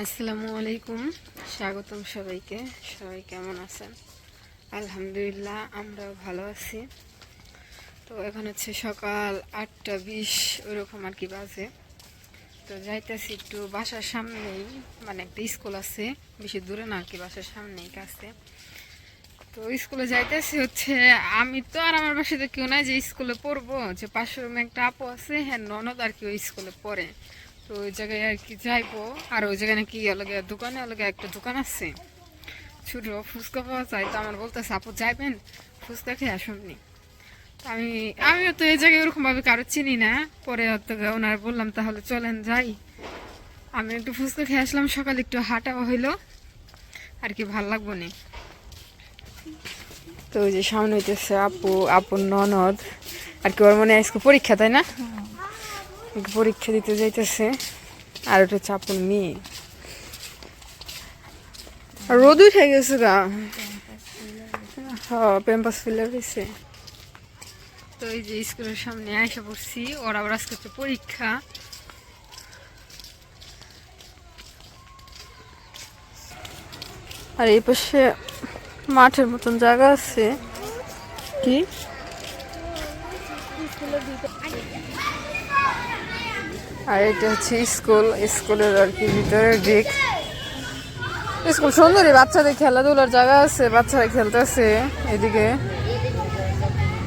আসসালামু আলাইকুম। স্বাগতম সবাইকে। সবাই কেমন আছেন? আলহামদুলিল্লাহ, আমরাও ভালো আছি। তো এখন হচ্ছে সকাল আটটা বিশ, ওরকম আর কি বাজে। তো যাইতেছি একটু বাসার সামনেই মানে একটা স্কুল আছে, বেশি দূরে না আর কি, বাসার সামনেই কাছে। তো স্কুলে যাইতেছি হচ্ছে, আমি তো আর আমার বাসাতে কেউ নাই যে স্কুলে পড়ব, যে পাশের একটা আপু আছে হ্যাঁ ননদ আর কি ওই স্কুলে পড়ে। তো ওই জায়গায় আর কি যাইবো। আর ওই জায়গায় নাকি অলগে দোকানে অলগে একটা দোকান আছে। ছোট ফুচকা পাওয়া যায়। তো আমার বলতেছে, আপু, যাইবেন? ফুচকা খেয়ে আসুননি আমি, আমিও তো এই জায়গায় ওরকম ভাবে কারও চিনি না। পরে ওনার বললাম, তাহলে চলেন যাই। আমি একটু ফুচকা খেয়ে আসলাম। সকালে একটু হাঁটা হইল। আর কি ভালো লাগবো নি। তো ওই যে সামনে হইতেছে আপু, আপুর ননদ। আর কি ওর মনে আজকে পরীক্ষা, তাই না? পরীক্ষা দিতে যাইতেছে। আর ওটা আপুর মেয়ে। রোদ উঠে গেছে গা। প্যাম্পাস ফিলে হয়েছে তো এই যে স্কুলের সামনে আয়সা পড়ছি, ওরা আবার আজকে হচ্ছে পরীক্ষা। আর এই পাশে মাঠের মতন জায়গা আছে। কি? আর এটা হচ্ছে স্কুল, স্কুলের আর কি ভিতরের দিক স্কুল সুন্দরী, বাচ্চাদের খেলাধুলার জায়গা আছে, বাচ্চারা খেলতেছে এদিকে।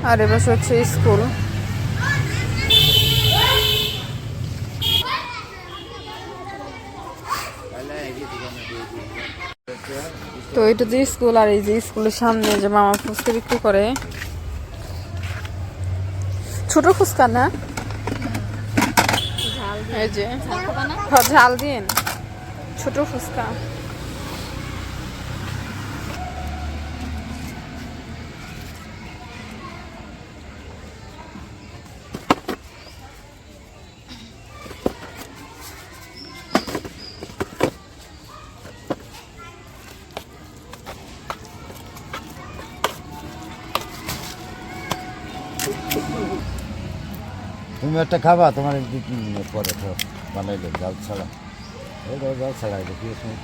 আর এবার হচ্ছে স্কুল। তো এটা যে স্কুল আর এই যে স্কুলের সামনে যে মামা ফুচকা বিক্রি করে ছোট ফুচকা না? এই যে। ঝাল দিন ছোট ফুচকা। তুমি একটা খাবা, তোমার দু তিন মিনিট পরে তো বানাইলে, জাল ছাড়া। এই ধরো জাল ছাড়া এটা কি সময়.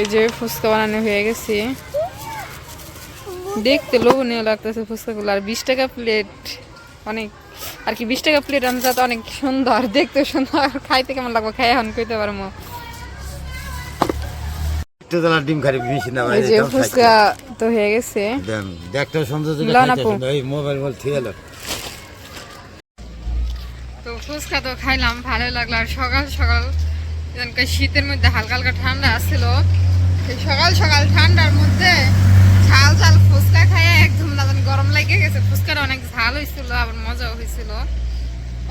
এই যে ফুচকা বানানো হয়ে গেছে। দেখতে লোভনীয় লাগতেছে ফুচকাগুলো। আর বিশ টাকা প্লেট অনেক। আর কি বিশ টাকা প্লেট আনতে তো অনেক সুন্দর দেখতে সুন্দর। খাইতে কেমন লাগবে? খাই এখন কইতে পারব একটু ডিম খারি মিশি না এই যে ফুচকা তো হয়ে গেছে। দেখতে সুন্দর লাও না পো। এই মোবাইল মোবাইল ঠিক তো ফুচকা তো খাইলাম ভালো লাগল। আর সকাল সকাল শীতের মধ্যে হালকা হালকা ঠান্ডা আসছিল সকাল সকাল ঠান্ডার মধ্যে ঝাল ঝাল ফুচকা খাইয়ে একদম না গরম লেগে গেছে। ফুচকাটা অনেক ঝাল হয়েছিল আবার মজাও হয়েছিল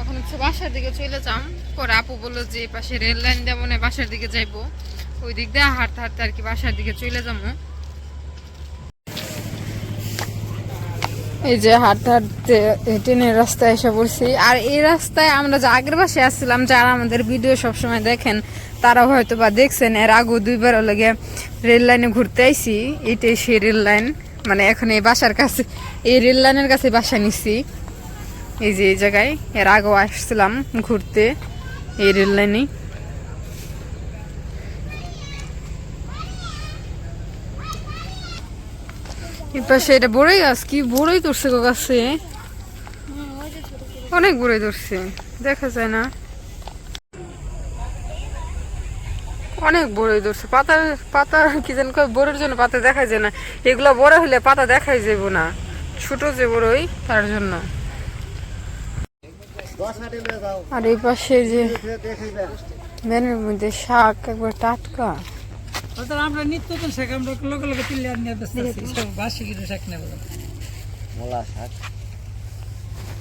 এখন হচ্ছে বাসার দিকে চলে যাম। পরে আপু বলল যে পাশে রেল লাইন দিয়ে মনে বাসার দিকে যাইবো। ওই দিক দিয়ে হাঁটতে হাঁটতে আর কি বাসার দিকে চলে যাব। এই যে হাঁটতে হাঁটতে ট্রেনের রাস্তায় এসে পড়ছি। আর এই রাস্তায় আমরা যে আগের বাসে আসছিলাম, যারা আমাদের ভিডিও সবসময় দেখেন তারা হয়তো বা দেখছেন এর আগেও দুইবার লাগে রেল লাইনে ঘুরতে আইসি এটাই সেই রেল লাইন। মানে এখন এই বাসার কাছে এই রেল লাইনের কাছে বাসা নিছি। এই যে এই জায়গায় এর আগেও আসছিলাম ঘুরতে এই রেল লাইনে। এই পাশে এটা বড়ই গাছ কি বড়ই ধরছে গো গাছে। অনেক বড়ই ধরছে দেখা যায় না। অনেক বড়ই ধরছে। পাতা পাতা কি যেন কয় বড়ের জন্য পাতা দেখা যায় না। এগুলা বড় হলে পাতা দেখাই যাব না। ছোট যে বড়ই তার জন্য। আর এই পাশে যে ভ্যানের মধ্যে শাক একবার টাটকা। আমরা নিত্য তো শেখ আমরা লোকে লোকে তুলে আর নিয়ে সব বাসি কিছু শেখ নেব। মোলা শাক।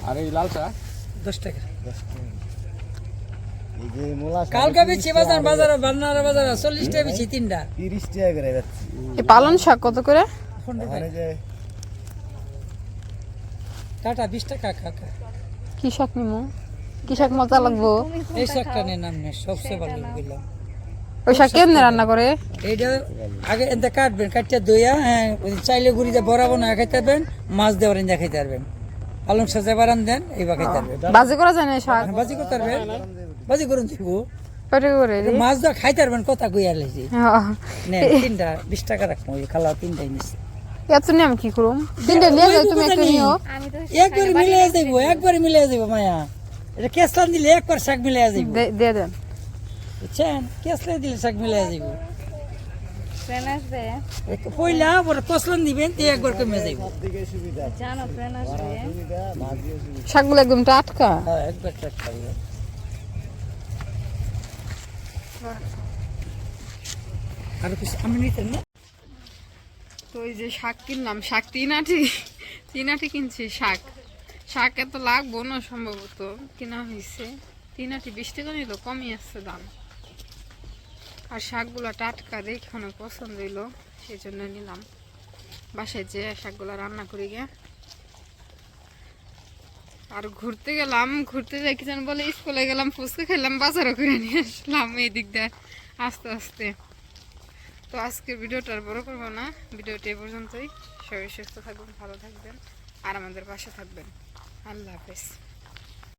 আর এই লাল শাক? দশ টাকা। মোলা শাক কালকে বেচি বাজার বাজারে বান্নার বাজারে চল্লিশ টাকা বেচি তিনটা। তিরিশ টাকা করে এই পালন শাক কত করে? বিশ টাকা কাকা কি শাক নিমো? কি শাক মজা লাগবো? এই শাকটা নিয়ে নাম নেই সবচেয়ে ভালো বুঝলাম ওই শাক কেমনে রান্না করে? এইটা আগে কাটবেন দইয়া হ্যাঁ চাইলে গুড়ি দিয়ে বড়া বানা খাইতে পারবেন মাছ দেওয়ার এনে খাইতে পারবেন। সাজা বারান দেন খাইতে পারবেন। বাজি করা যায় না শাক? হ্যাঁ, বাজি করতে পারবেন। বাজি করুন দিব? মাছ দেওয়া খাইতে পারবেন কথা হ্যাঁ। তিনটা বিশ টাকা রাখব খালা তিনটাই নিচ্ছে এত নিয়ে আমি কি করুম? তিনটে নিয়ে যাই তুমি একটা নিও। একবার মিলে যাইব একবার মিলে যাইব মায়া। এটা কেসলান দিলে একবার শাক মিলে যাইব। দে- দেন বুঝছেন? কেসলে দিলে শাক মিলে যাইব। এক- পয়লা বড় কসলান দিবেন তে একবার কমে যাইব। শাকগুলো একদম টাটকা। হ্যাঁ একবার খাইবে আর কিছু আমি নিতেন না? তো ওই যে শাক কিনলাম, শাক তিন আটি তিন কিনছি, শাক। শাক এত লাগবো না সম্ভবত, কিনা হয়েছে তিন আটি বিশ টাকা নিল, কমই আসছে দাম। আর শাকগুলো টাটকা দেখে অনেক পছন্দ হইল, সেই জন্য নিলাম। বাসায় যে শাকগুলো রান্না করি গে আর ঘুরতে গেলাম, ঘুরতে যাই, কি বলে, স্কুলে গেলাম, ফুচকা খেলাম, বাজারও করে নিয়ে আসলাম এই দিক দিয়ে, আস্তে আস্তে। তো আজকের ভিডিওটা আর বড় করব না। ভিডিওটি এ পর্যন্তই। সবাই সুস্থ থাকবেন, ভালো থাকবেন, আর আমাদের পাশে থাকবেন। আল্লাহ হাফেজ।